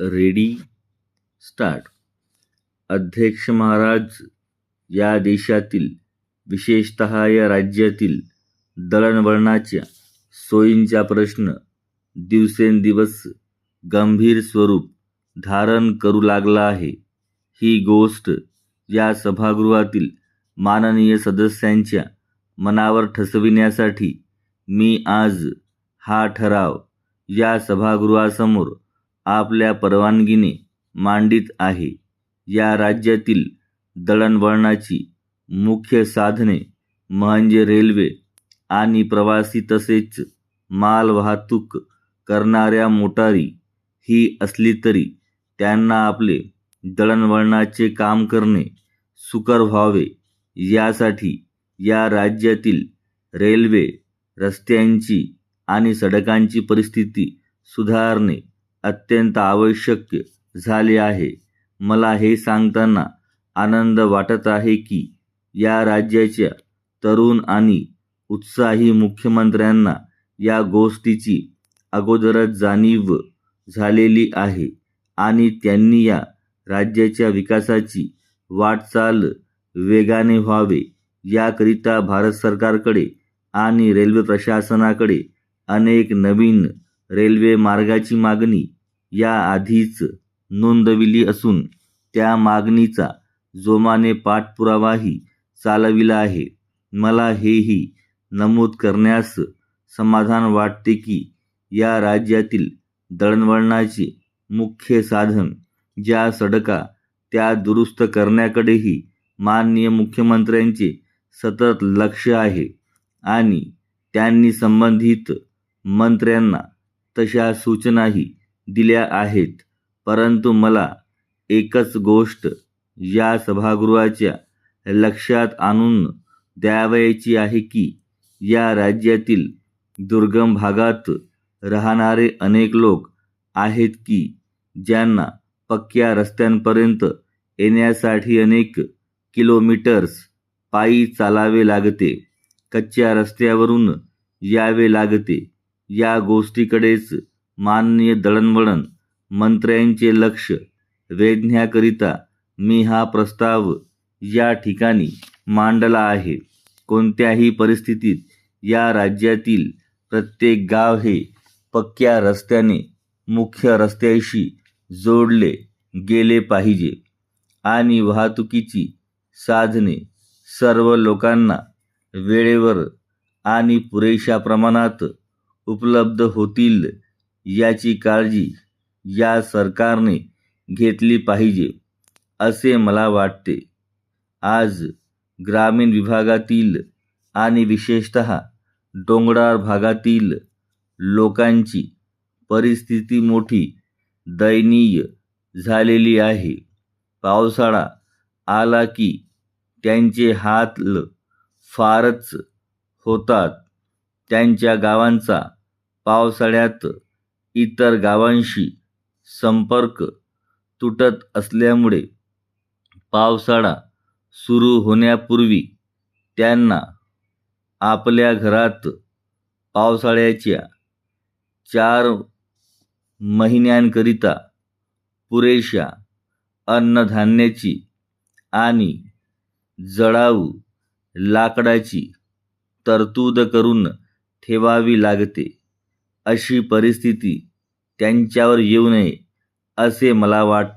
Ready start. अध्यक्ष महाराज या देशातील विशेषतः या राज्यातील दळणवळणाच्या सोयींचा प्रश्न दिवसेंदिवस गंभीर स्वरूप धारण करू लागला आहे. ही गोष्ट या सभागृहातील माननीय सदस्यांच्या मनावर ठसविण्यासाठी मी आज हा ठराव या सभागृहासमोर आपल्या परवानगीने मांडित आहे. या राज्यातील दळणवळणाची मुख्य साधने म्हणजे रेल्वे आणि प्रवासी तसेच मालवाहतूक करणाऱ्या मोटारी ही असली तरी त्यांना आपले दळणवळणाचे काम करणे सुकर व्हावे. यासाठी या राज्यातील रेल्वे रस्त्यांची आणि सडकांची परिस्थिती सुधारणे अत्यंत आवश्यक झाले आहे. मला हे सांगताना आनंद वाटत आहे की या राज्याच्या तरुण आणि उत्साही मुख्यमंत्र्यांना या गोष्टीची अगोदरच जाणीव झालेली आहे आणि त्यांनी या राज्याच्या विकासाची वाटचाल वेगाने व्हावे. याकरिता भारत सरकारकडे आणि रेल्वे प्रशासनाकडे अनेक नवीन रेल्वे मार्गाची मागणी याआधीच नोंदविली असून त्या मागणीचा जोमाने पाठपुरावाही चालविला आहे. मला हेही नमूद करण्यास समाधान वाटते की या राज्यातील दळणवळणाचे मुख्य साधन ज्या सडका त्या दुरुस्त करण्याकडेही माननीय मुख्यमंत्र्यांचे सतत लक्ष आहे आणि त्यांनी संबंधित मंत्र्यांना तशा सूचनाही दिल्या आहेत. परंतु मला एकच गोष्ट या सभागृहाच्या लक्षात आणून द्यावयाची आहे की या राज्यातील दुर्गम भागात राहणारे अनेक लोक आहेत की ज्यांना पक्क्या रस्त्यांपर्यंत येण्यासाठी अनेक किलोमीटर्स पायी चालावे लागते कच्च्या रस्त्यावरून यावे लागते. या गोष्टीकडेच माननीय दळणवळण मंत्र्यांचे लक्ष वेधण्याकरिता मी हा प्रस्ताव या ठिकाणी मांडला आहे. कोणत्याही परिस्थितीत या राज्यातील प्रत्येक गाव हे पक्क्या रस्त्याने मुख्य रस्त्याशी जोडले गेले पाहिजे आणि वाहतुकीची साधने सर्व लोकांना वेळेवर आणि पुरेशा प्रमाणात उपलब्ध होतील याची काळजी या सरकारने घेतली पाहिजे असे मला वाटते. आज ग्रामीण विभागातील आणि विशेषतः डोंगराळ भागातील लोकांची परिस्थिती मोठी दयनीय झालेली आहे. पावसाळा आला की त्यांचे हाल फारच होतात. त्यांच्या गावांचा पावसाळ्यात इतर गावांशी संपर्क तुटत असल्यामुळे पावसाळा सुरू होण्यापूर्वी त्यांना आपल्या घरात पावसाळ्याच्या चार महिन्यांकरिता पुरेशा अन्नधान्याची आणि जळाऊ लाकडाची तरतूद करून ठेवावी लागते अशी परिस्थिती त्यांच्यावर येऊ नये असे मला वाटते.